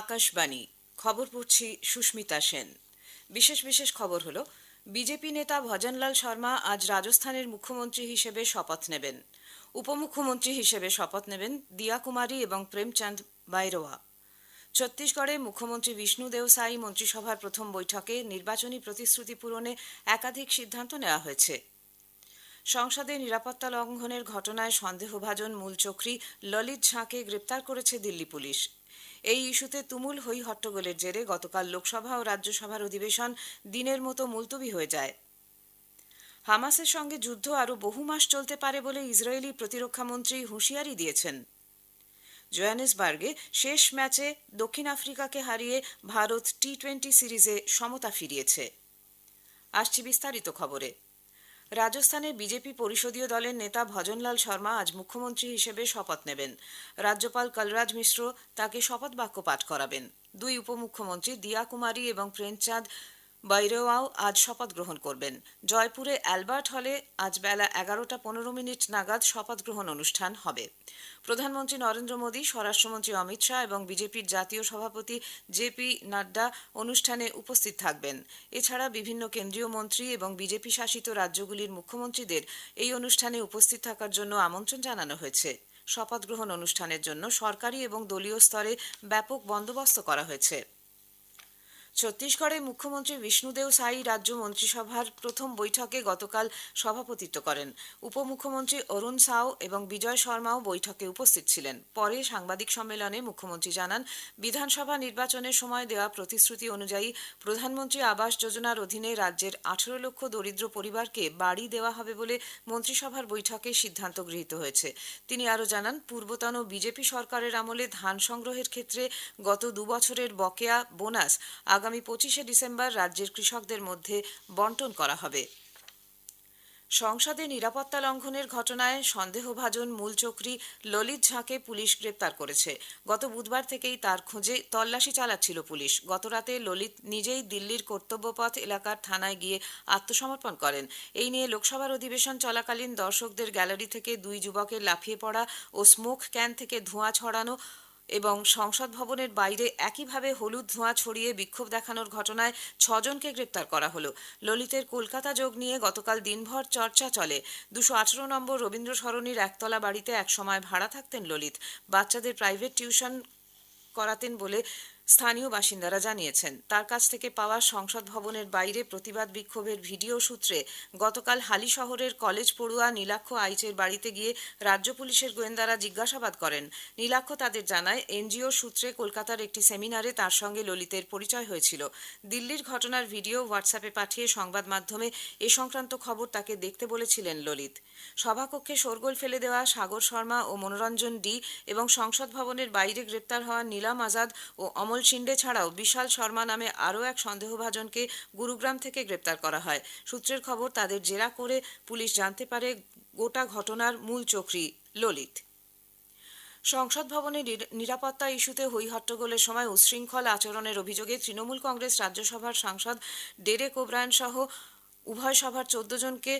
আকাশবাণী। খবর পড়ছি সুস্মিতা সেন। বিশেষ বিশেষ খবর হলো, বিজেপি নেতা ভজনলাল শর্মা আজ রাজস্থানের মুখ্যমন্ত্রী হিসেবে শপথ নেবেন। উপমুখ্যমন্ত্রী হিসেবে শপথ নেবেন দিয়া কুমারী এবং প্রেমচাঁদ বাইরোয়া। ছত্তিশগড়ে মুখ্যমন্ত্রী বিষ্ণু দেওসাই মন্ত্রিসভার প্রথম বৈঠকে নির্বাচনী প্রতিশ্রুতি পূরণে একাধিক সিদ্ধান্ত নেওয়া হয়েছে। সংসদে নিরাপত্তা লঙ্ঘনের ঘটনায় সন্দেহভাজন মূল চক্রী ললিত ঝাঁকে গ্রেপ্তার করেছে দিল্লি পুলিশ। এই ইস্যুতে তুমুল হই হট্টগোলের জেরে গতকাল লোকসভা ও রাজ্যসভার অধিবেশন দিনের মতো মুলতবি হয়ে যায়। হামাসের সঙ্গে যুদ্ধ আরও বহু মাস চলতে পারে বলে ইসরায়েলি প্রতিরক্ষামন্ত্রী হুঁশিয়ারি দিয়েছেন। জোয়ানেসবার্গে শেষ ম্যাচে দক্ষিণ আফ্রিকাকে হারিয়ে ভারত টি টোয়েন্টি সিরিজে সমতা ফিরিয়েছে। আসছি বিস্তারিত খবরে। রাজস্থানে বিজেপি পরিষদীয় দলের নেতা ভজনলাল শর্মা আজ মুখ্যমন্ত্রী হিসেবে শপথ নেবেন। রাজ্যপাল কলরাজ মিশ্র তাকে শপথ বাক্য পাঠ করাবেন। দুই উপমুখ্যমন্ত্রী দিয়া কুমারী এবং প্রেমচাঁদ বৈরওয়াও আজ শপথ গ্রহণ করবেন। জয়পুরে অ্যালবার্ট হলে আজ বেলা এগারোটা পনেরো মিনিট নাগাদ শপথ গ্রহণ অনুষ্ঠান হবে। প্রধানমন্ত্রী নরেন্দ্র মোদী, স্বরাষ্ট্রমন্ত্রী অমিত শাহ এবং বিজেপির জাতীয় সভাপতি জেপি নাড্ডা অনুষ্ঠানে উপস্থিত থাকবেন। এছাড়া বিভিন্ন কেন্দ্রীয় মন্ত্রী এবং বিজেপি শাসিত রাজ্যগুলির মুখ্যমন্ত্রীদের এই অনুষ্ঠানে উপস্থিত থাকার জন্য আমন্ত্রণ জানানো হয়েছে। শপথ গ্রহণ অনুষ্ঠানের জন্য সরকারি এবং দলীয় স্তরে ব্যাপক বন্দোবস্ত করা হয়েছে। ছত্তিশগড়ে মুখ্যমন্ত্রী বিষ্ণুদেও সাই রাজ্য মন্ত্রিসভার প্রথম বৈঠকে গতকাল সভাপতিত্ব করেন। উপমুখ্যমন্ত্রী অরুণ সাও এবং বিজয় শর্মাও বৈঠকে উপস্থিত ছিলেন। পরে সাংবাদিক সম্মেলনে মুখ্যমন্ত্রী জানান, বিধানসভা নির্বাচনের সময় দেওয়া প্রতিশ্রুতি অনুযায়ী প্রধানমন্ত্রী আবাস যোজনার অধীনে রাজ্যের আঠেরো লক্ষ দরিদ্র পরিবারকে বাড়ি দেওয়া হবে বলে মন্ত্রিসভার বৈঠকে সিদ্ধান্ত গৃহীত হয়েছে। তিনি আরও জানান, পূর্বতন বিজেপি সরকারের আমলে ধান সংগ্রহের ক্ষেত্রে গত দুবছরের বকেয়া বোনাস আগামী পঁচিশে ডিসেম্বর রাজ্যের কৃষকদের মধ্যে বন্টন করা হবে। সংসদে নিরাপত্তা লঙ্ঘনের ঘটনায় সন্দেহভাজন মূল চক্রী ললিত ঝাঁকে পুলিশ গ্রেপ্তার করেছে। গত বুধবার থেকেই তার খোঁজে তল্লাশি চালাচ্ছিল পুলিশ। গতরাতে ললিত নিজেই দিল্লির কর্তব্যপথ এলাকার থানায় গিয়ে আত্মসমর্পণ করেন। এই নিয়ে লোকসভার অধিবেশন চলাকালীন দর্শকদের গ্যালারি থেকে দুই যুবকের লাফিয়ে পড়া ও স্মোক ক্যান থেকে ধোঁয়া ছড়ানো এবং সংসদ ভবনের বাইরে একইভাবে হলুদ ধোঁয়া ছড়িয়ে বিক্ষোভ দেখানোর ঘটনায় ছজনকে গ্রেপ্তার করা হলো। ললিতের কলকাতা যোগ নিয়ে গতকাল দিনভর চর্চা চলে। দুশো আঠারো নম্বর রবীন্দ্র সরণির একতলা বাড়িতে একসময় ভাড়া থাকতেন ললিত। বাচ্চাদের প্রাইভেট টিউশন করাতেন বলে স্থানীয় বাসিন্দারা জানিয়েছেন, তার কাছ থেকে পাওয়া সংসদ ভবনের বাইরে প্রতিবাদ বিক্ষোভের ভিডিও সূত্রে গতকাল হালি শহরের কলেজ পড়ুয়া নীলাক্ষ আইচের বাড়িতে গিয়ে রাজ্য পুলিশের গোয়েন্দারা জিজ্ঞাসাবাদ করেন। নীলাক্ষ তাদের জানায়, এনজিও সূত্রে কলকাতার একটি সেমিনারে তার সঙ্গে ললিতের পরিচয় হয়েছিল। দিল্লির ঘটনার ভিডিও হোয়াটসঅ্যাপে পাঠিয়ে সংবাদ মাধ্যমে এ সংক্রান্ত খবর তাকে দেখতে বলেছিলেন ললিত। সভাকক্ষে শোরগোল ফেলে দেওয়া সাগর শর্মা ও মনোরঞ্জন ডি এবং সংসদ ভবনের বাইরে গ্রেপ্তার হওয়া নীলাম আজাদ ও অমল শিন্ডে ছাড়াও বিশাল শর্মা নামে আরও এক সন্দেহভাজনকে গুরুগ্রাম থেকে গ্রেপ্তার করা হয়। সূত্রের খবর, তাদের জেরা করে পুলিশ জানতে পারে গোটা ঘটনার মূল চক্রী ললিত। সংসদ ভবনে নিরাপত্তা ইস্যুতে হই হট্টগোলের সময় উচ্ছৃঙ্খল আচরণের অভিযোগে তৃণমূল কংগ্রেস রাজ্যসভার সাংসদ ডেরেক ওব্রায়ন সহ উভয় সভার চোদ্দ জনকে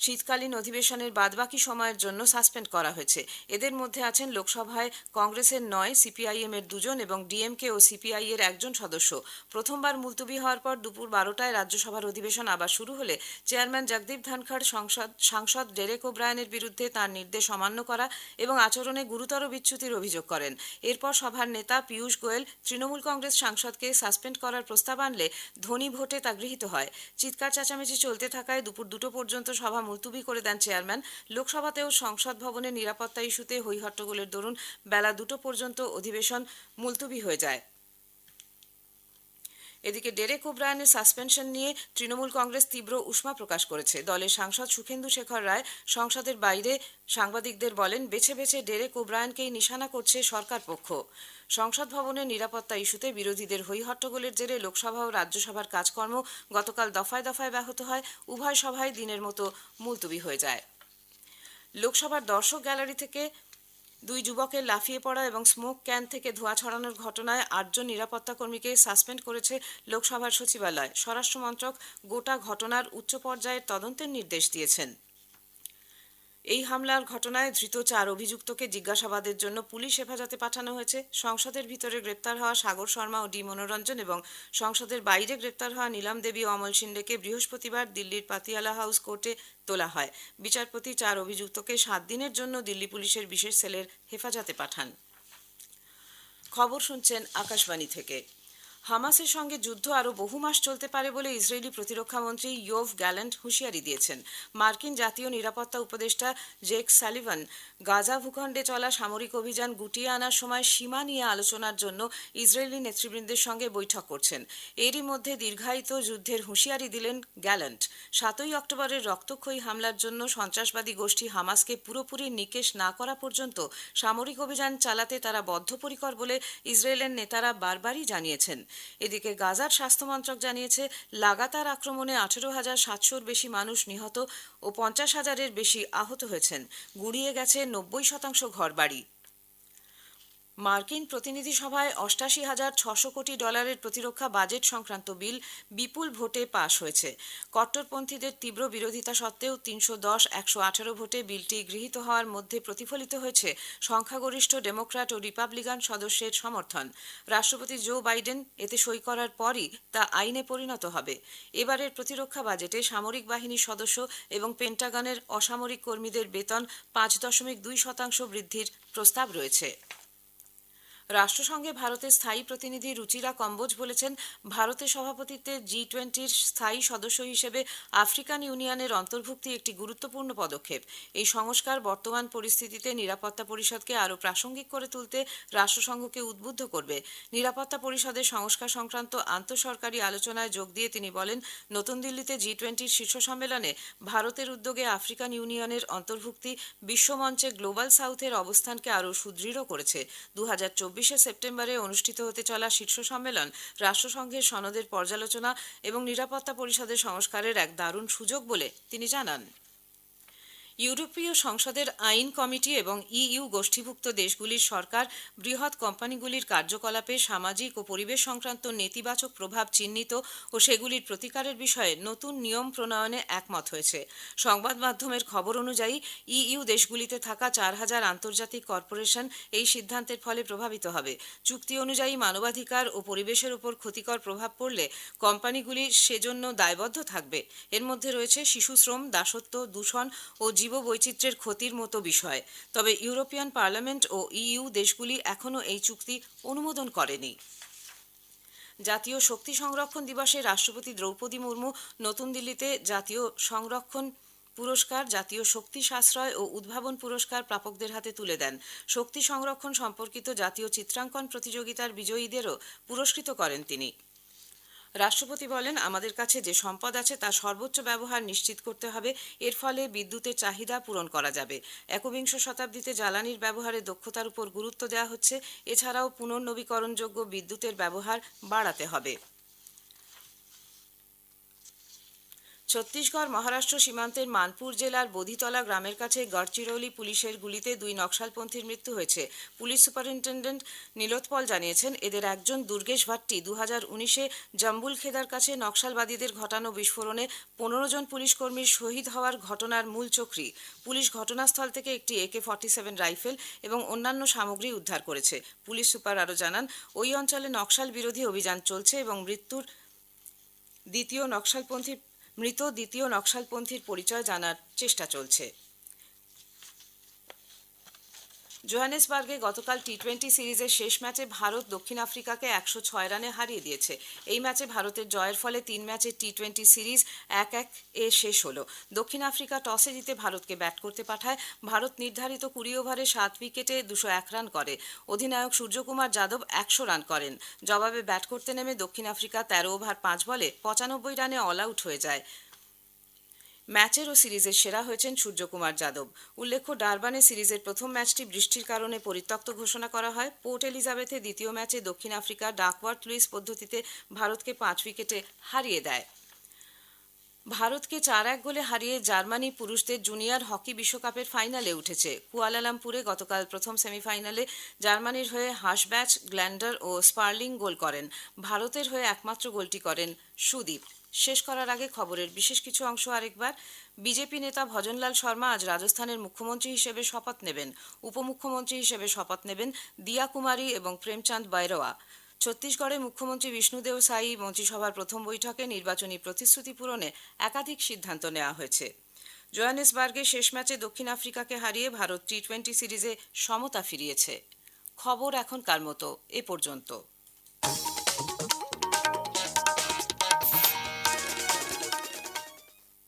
শীতকালীন অধিবেশনের বাদবাকি সময়ের জন্য সাসপেন্ড করা হয়েছে। এদের মধ্যে আছেন লোকসভায় কংগ্রেসের নয় সিপিআইএম এর দুজন এবং ডিএমকে ও সিপিআই এর একজন সদস্য। প্রথমবার মুলতুবি হওয়ার পর দুপুর বারোটায় রাজ্যসভার অধিবেশন আবার শুরু হলে চেয়ারম্যান জগদীপ ধনখড় সংসদ ডেরেক ওব্রায়নের বিরুদ্ধে তার নির্দেশ অমান্য করা এবং আচরণে গুরুতর বিচ্যুতির অভিযোগ করেন। এরপর সভার নেতা পীয়ূষ গোয়েল তৃণমূল কংগ্রেস সাংসদকে সাসপেন্ড করার প্রস্তাব আনলে ধনী ভোটে তা গৃহীত হয়। চিৎকার চেঁচামেচি চলতে থাকায় দুপুর দুটো পর্যন্ত সভা মুলতুবি করে দেন চেয়ারম্যান। লোকসভাতেও সংসদ ভবনের নিরাপত্তা ইস্যুতে হৈহট্টগোলের দরুন বেলা দুটো পর্যন্ত অধিবেশন মুলতুবি হয়ে যায়। এদিকে ডেরেক ওব্রায়নের সাসপেনশন নিয়ে তৃণমূল কংগ্রেস তীব্র উষ্মা প্রকাশ করেছে। দলের সাংসদ সুখেন্দু শেখর রায় সংসদের বাইরে সাংবাদিকদের বলেন, বেছে বেছে ডেরেক ওব্রায়নকেই নিশানা করছে সরকার পক্ষ। সংসদ ভবনের নিরাপত্তা ইস্যুতে বিরোধীদের হট্টগোলের জেরে লোকসভা ও রাজ্যসভার কাজকর্ম গতকাল দফায় দফায় ব্যাহত হয়। উভয় সভায় দিনের মতো মুলতুবি হয়ে যায়। লোকসভার দর্শক গ্যালারি থেকে দুই যুবকের লাফিয়ে পড়া এবং স্মোক ক্যান থেকে ধোঁয়া ছড়ানোর ঘটনায় আটজন নিরাপত্তা কর্মীকে সাসপেন্ড করেছে লোকসভার সচিবালয়। স্বরাষ্ট্রমন্ত্রক গোটা ঘটনার উচ্চ পর্যায়ের তদন্তের নির্দেশ দিয়েছেন। এই হামলার ঘটনায় ধৃত চার অভিযুক্তকে জিজ্ঞাসাবাদের জন্য পুলিশ হেফাজতে পাঠানো হয়েছে। সংসদের ভিতরে গ্রেপ্তার হওয়া সাগর শর্মা ও ডি মনোরঞ্জন এবং সংসদের বাইরে গ্রেপ্তার হওয়া নীলাম দেবী অমল সিন্ডেকে বৃহস্পতিবার দিল্লির পাতিয়ালা হাউস কোর্টে তোলা হয়। বিচারপতি চার অভিযুক্তকে সাত দিনের জন্য দিল্লি পুলিশের বিশেষ সেলের হেফাজতে পাঠান। খবর শুনছেন আকাশবাণী থেকে। হামাসের সঙ্গে যুদ্ধ আরও বহু মাস চলতে পারে বলে ইসরায়েলি প্রতিরক্ষামন্ত্রী ইয়োভ গ্যালেন্ট হুঁশিয়ারি দিয়েছেন। মার্কিন জাতীয় নিরাপত্তা উপদেষ্টা জেক সালিভান, গাজা ভূখণ্ডে চলা সামরিক অভিযান গুটিয়ে আনার সময় সীমা নিয়ে আলোচনার জন্য ইসরায়েলি নেতৃবৃন্দের সঙ্গে বৈঠক করছেন। এরই মধ্যে দীর্ঘায়িত যুদ্ধের হুঁশিয়ারি দিলেন গ্যালেন্ট। সাতই অক্টোবরের রক্তক্ষয়ী হামলার জন্য সন্ত্রাসবাদী গোষ্ঠী হামাসকে পুরোপুরি নিকেশ না করা পর্যন্ত সামরিক অভিযান চালাতে তারা বদ্ধপরিকর বলে ইসরায়েলের নেতারা বারবারই জানিয়েছেন। এদিকে গাজার স্বাস্থ্য মন্ত্রক জানিয়েছে, লাগাতার আক্রমণে আঠেরো হাজার সাতশোর বেশি মানুষ নিহত ও পঞ্চাশ হাজারের বেশি আহত হয়েছেন। গুড়িয়ে গেছে নব্বই শতাংশ ঘরবাড়ি। মার্কিন প্রতিনিধি সভায় অষ্টাশি হাজার ছশো কোটি ডলারের প্রতিরক্ষা বাজেট সংক্রান্ত বিল বিপুল ভোটে পাশ হয়েছে। কট্টরপন্থীদের তীব্র বিরোধিতা সত্ত্বেও তিনশো দশ, একশো আঠারো ভোটে বিলটি গৃহীত হওয়ার মধ্যে প্রতিফলিত হয়েছে সংখ্যাগরিষ্ঠ ডেমোক্র্যাট ও রিপাবলিকান সদস্যের সমর্থন। রাষ্ট্রপতি জো বাইডেন এতে সই করার পরই তা আইনে পরিণত হবে। এবারের প্রতিরক্ষা বাজেটে সামরিক বাহিনীর সদস্য এবং পেন্টাগনের অসামরিক কর্মীদের বেতন পাঁচ দশমিক দুই শতাংশ বৃদ্ধির প্রস্তাব রয়েছে। রাষ্ট্রসংঘে ভারতের স্থায়ী প্রতিনিধি রুচিরা কম্বোজ বলেছেন, ভারতের সভাপতিত্বে জি টোয়েন্টির স্থায়ী সদস্য হিসেবে আফ্রিকান ইউনিয়নের অন্তর্ভুক্তি একটি গুরুত্বপূর্ণ পদক্ষেপ। এই সংস্কার বর্তমান পরিস্থিতিতে নিরাপত্তা পরিষদকে আরও প্রাসঙ্গিক করে তুলতে রাষ্ট্রসংঘকে উদ্বুদ্ধ করবে। নিরাপত্তা পরিষদের সংস্কার সংক্রান্ত আন্তঃসরকারি আলোচনায় যোগ দিয়ে তিনি বলেন, নতুন দিল্লিতে জি টোয়েন্টির শীর্ষ সম্মেলনে ভারতের উদ্যোগে আফ্রিকান ইউনিয়নের অন্তর্ভুক্তি বিশ্বমঞ্চে গ্লোবাল সাউথের অবস্থানকে আরও সুদৃঢ় করেছে। দু চব্বিশে সেপ্টেম্বরে অনুষ্ঠিত হতে চলা শীর্ষ সম্মেলন রাষ্ট্রসংঘের সনদের পর্যালোচনা এবং নিরাপত্তা পরিষদের সংস্কারের এক দারুণ সুযোগ বলে তিনি জানান। ইউরোপীয় সংসদের আইন কমিটি এবং ইইউ গোষ্ঠীভুক্ত দেশগুলির সরকার বৃহৎ কোম্পানিগুলির কার্যকলাপে সামাজিক ও পরিবেশ সংক্রান্ত নেতিবাচক প্রভাব চিহ্নিত ও সেগুলির প্রতিকারের বিষয়ে নতুন নিয়ম প্রণয়নে একমত হয়েছে। সংবাদ মাধ্যমের খবর অনুযায়ী, ইইউ দেশগুলিতে থাকা চার হাজার আন্তর্জাতিক কর্পোরেশন এই সিদ্ধান্তের ফলে প্রভাবিত হবে। চুক্তি অনুযায়ী মানবাধিকার ও পরিবেশের উপর ক্ষতিকর প্রভাব পড়লে কোম্পানিগুলি সেজন্য দায়বদ্ধ থাকবে। এর মধ্যে রয়েছে শিশুশ্রম দাসত্ব, দূষণ ও জীববৈচিত্র্যের ক্ষতির মতো বিষয়। তবে ইউরোপিয়ান পার্লামেন্ট ও ইইউ দেশগুলি এখনও এই চুক্তি অনুমোদন করেনি। জাতীয় শক্তি সংরক্ষণ দিবসে রাষ্ট্রপতি দ্রৌপদী মুর্মু নতুন দিল্লিতে জাতীয় সংরক্ষণ পুরস্কার, জাতীয় শক্তি সাশ্রয় ও উদ্ভাবন পুরস্কার প্রাপকদের হাতে তুলে দেন। শক্তি সংরক্ষণ সম্পর্কিত জাতীয় চিত্রাঙ্কন প্রতিযোগিতার বিজয়ীদেরও পুরস্কৃত করেন তিনি। রাষ্ট্রপতি বলেন, আমাদের কাছে যে সম্পদ আছে তা সর্বোচ্চ ব্যবহার নিশ্চিত করতে হবে। এর ফলে বিদ্যুতের চাহিদা পূরণ করা যাবে। একবিংশ শতাব্দীতে জ্বালানির ব্যবহারে দক্ষতার উপর গুরুত্ব দেওয়া হচ্ছে। এছাড়াও পুনর্নবীকরণযোগ্য বিদ্যুতের ব্যবহার বাড়াতে হবে। ছত্তিশগড় মহারাষ্ট্র সীমান্তের মানপুর জেলার বোধিতলা গ্রামের কাছে গড়চিরৌলি পুলিশের গুলিতে দুই নকশালপন্থীর মৃত্যু হয়েছে। পুলিশ সুপারিনটেন্ডেন্ট নীলোৎপল জানিয়েছেন, এদের একজন দুর্গেশ ভাট্টি দু হাজার উনিশে জম্বুল খেদার কাছে নকশালবাদীদের ঘটানো বিস্ফোরণে পনেরো জন পুলিশ কর্মীর শহীদ হওয়ার ঘটনার মূল চক্রী। পুলিশ ঘটনাস্থল থেকে একটি একে ফর্টি সেভেন রাইফেল এবং অন্যান্য সামগ্রী উদ্ধার করেছে। পুলিশ সুপার আরও জানান, ওই অঞ্চলে নকশাল বিরোধী অভিযান চলছে এবং মৃত্যুর দ্বিতীয় নকশালপন্থী মৃত দ্বিতীয় নকশালপন্থীর পরিচয় জানার চেষ্টা চলছে। জোহানেসবার্গে গতকাল টি টোয়েন্টি সিরিজের শেষ ম্যাচে ভারত দক্ষিণ আফ্রিকাকে একশো ছয় রানে হারিয়ে দিয়েছে। এই ম্যাচে ভারতের জয়ের ফলে তিন ম্যাচের টি টোয়েন্টি সিরিজ এক এক এ শেষ হলো। দক্ষিণ আফ্রিকা টসে জিতে ভারতকে ব্যাট করতে পাঠায়। ভারত নির্ধারিত কুড়ি ওভারে সাত উইকেটে দুশো এক রান করে। অধিনায়ক সূর্যকুমার যাদব একশো রান করেন। জবাবে ব্যাট করতে নেমে দক্ষিণ আফ্রিকা তেরো ওভার পাঁচ বলে পঁচানব্বই রানে অল আউট হয়ে যায়। ম্যাচের ও সিরিজের সেরা হয়েছেন সূর্যকুমার যাদব। উল্লেখ্য, ডারবানে সিরিজের প্রথম ম্যাচটি বৃষ্টির কারণে পরিত্যক্ত ঘোষণা করা হয়। পোর্ট এলিজাবেথে দ্বিতীয় ম্যাচে দক্ষিণ আফ্রিকা ডাকওয়ার্থ লুইস পদ্ধতিতে ভারতকে পাঁচ উইকেটে হারিয়ে দেয়। ভারতকে চার এক গোলে হারিয়ে জার্মানি পুরুষদের জুনিয়র হকি বিশ্বকাপের ফাইনালে উঠেছে। কুয়ালালামপুরে গতকাল প্রথম সেমিফাইনালে জার্মানির হয়ে হাসব্যাচ, গ্ল্যান্ডার ও স্পার্লিং গোল করেন। ভারতের হয়ে একমাত্র গোলটি করেন সুদীপ। শেষ করার আগে খবরের বিশেষ কিছু অংশ আরেকবার। বিজেপি নেতা ভজনলাল শর্মা আজ রাজস্থানের মুখ্যমন্ত্রী হিসেবে শপথ নেবেন। উপমুখ্যমন্ত্রী হিসেবে শপথ নেবেন দিয়া কুমারী এবং প্রেমচাঁদ বাইরোয়া। ছত্তিশগড়ে মুখ্যমন্ত্রী বিষ্ণুদেও সাই মন্ত্রিসভার প্রথম বৈঠকে নির্বাচনী প্রতিশ্রুতি পূরণে একাধিক সিদ্ধান্ত নেওয়া হয়েছে। জোহানেসবার্গে শেষ ম্যাচে দক্ষিণ আফ্রিকাকে হারিয়ে ভারত টি টোয়েন্টি সিরিজে সমতা ফিরিয়েছে। খবর এখনকার মতো? এ পর্যন্ত।